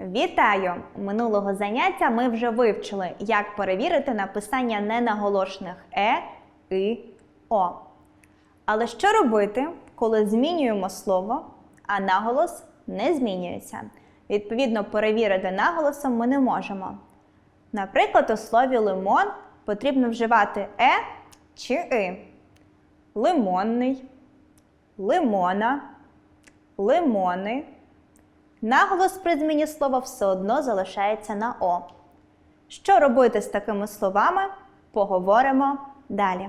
Вітаю! Минулого заняття ми вже вивчили, як перевірити написання ненаголошених е, и, о. Але що робити, коли змінюємо слово, а наголос не змінюється? Відповідно, перевірити наголосом ми не можемо. Наприклад, у слові лимон потрібно вживати е чи и. Лимонний, лимона, лимони. Наголос при зміні слова все одно залишається на О. Що робити з такими словами, поговоримо далі.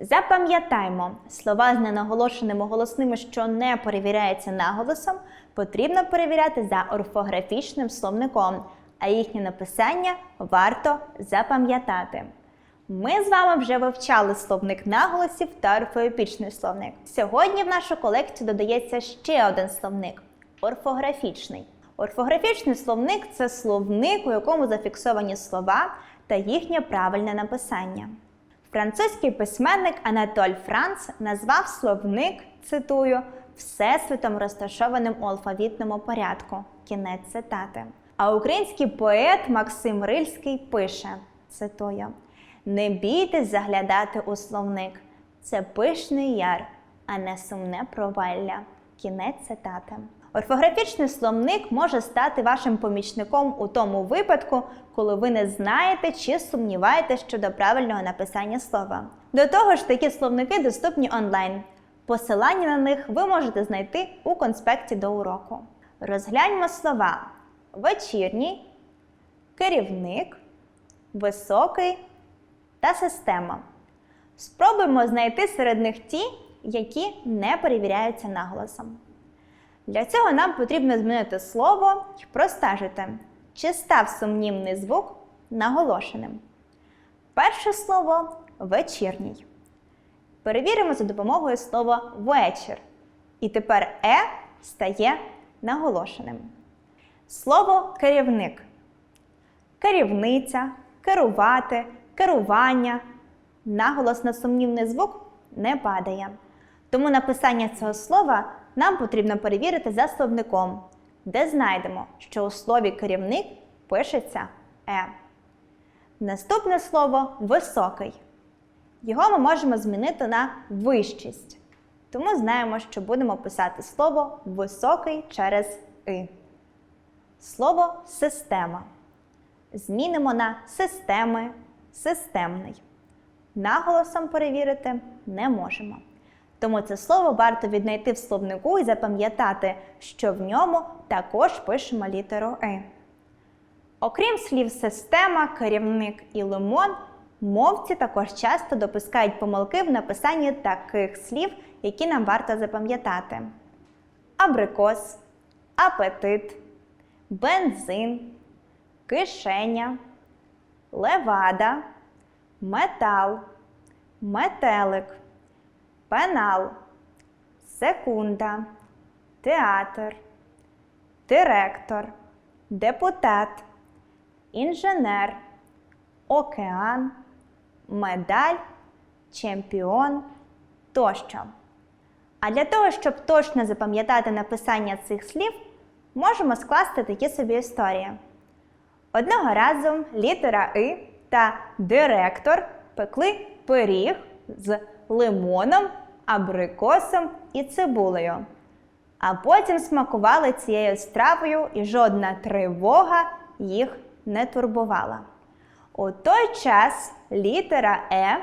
Запам'ятаймо, слова з ненаголошеними голосними, що не перевіряються наголосом, потрібно перевіряти за орфографічним словником, а їхнє написання варто запам'ятати. Ми з вами вже вивчали словник наголосів та орфоепічний словник. Сьогодні в нашу колекцію додається ще один словник орфографічний. Орфографічний словник це словник, у якому зафіксовані слова та їхнє правильне написання. Французький письменник Анатоль Франц назвав словник, цитую, всесвітом розташованим у алфавітному порядку. Кінець цитати. А український поет Максим Рильський пише: цитую: Не бійтесь заглядати у словник. Це пишний яр, а не сумне провалля. Кінець цитати. Орфографічний словник може стати вашим помічником у тому випадку, коли ви не знаєте чи сумніваєтесь щодо правильного написання слова. До того ж, такі словники доступні онлайн. Посилання на них ви можете знайти у конспекті до уроку. Розгляньмо слова: вечірній, керівник, високий та система. Спробуємо знайти серед них ті, які не перевіряються наголосом. Для цього нам потрібно змінити слово і простежити, чи став сумнівний звук наголошеним. Перше слово вечірній. Перевіримо за допомогою слова вечір. І тепер е стає наголошеним. Слово керівник. Керівниця, керувати, керування. Наголос на сумнівний звук не падає. Тому написання цього слова нам потрібно перевірити за словником, де знайдемо, що у слові керівник пишеться е. Наступне слово високий. Його ми можемо змінити на вищість. Тому знаємо, що будемо писати слово високий через и. Слово система. Змінимо на системи, системний. Наголосом перевірити не можемо. Тому це слово варто віднайти в словнику і запам'ятати, що в ньому також пишемо літеру «и». Окрім слів система, керівник і лимон, мовці також часто допускають помилки в написанні таких слів, які нам варто запам'ятати: абрикос, апетит, бензин, кишеня, левада, метал, метелик пенал, секунда, театр, директор, депутат, інженер, океан, медаль, чемпіон тощо. А для того, щоб точно запам'ятати написання цих слів, можемо скласти такі собі історії. Одного разу літера И та директор пекли пиріг з лимоном, абрикосом і цибулею. А потім смакували цією стравою, і жодна тривога їх не турбувала. У той час літера Е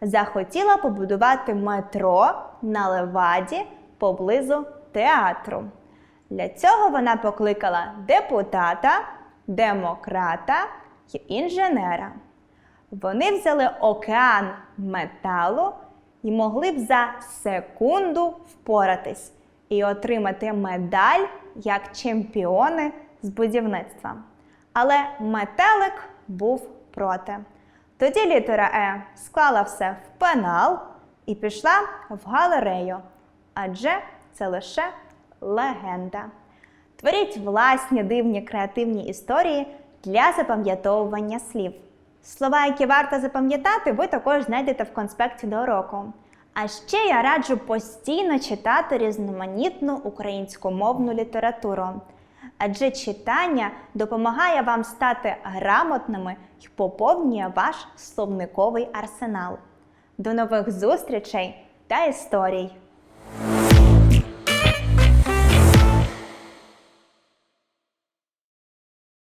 захотіла побудувати метро на леваді поблизу театру. Для цього вона покликала депутата, демократа й інженера. Вони взяли океан металу і могли б за секунду впоратись і отримати медаль як чемпіони з будівництва. Але метелик був проти. Тоді літера Е склала все в пенал і пішла в галерею, адже це лише легенда. Творіть власні дивні креативні історії для запам'ятовування слів. Слова, які варто запам'ятати, ви також знайдете в конспекті до уроку. А ще я раджу постійно читати різноманітну українськомовну літературу. Адже читання допомагає вам стати грамотними і поповнює ваш словниковий арсенал. До нових зустрічей та історій!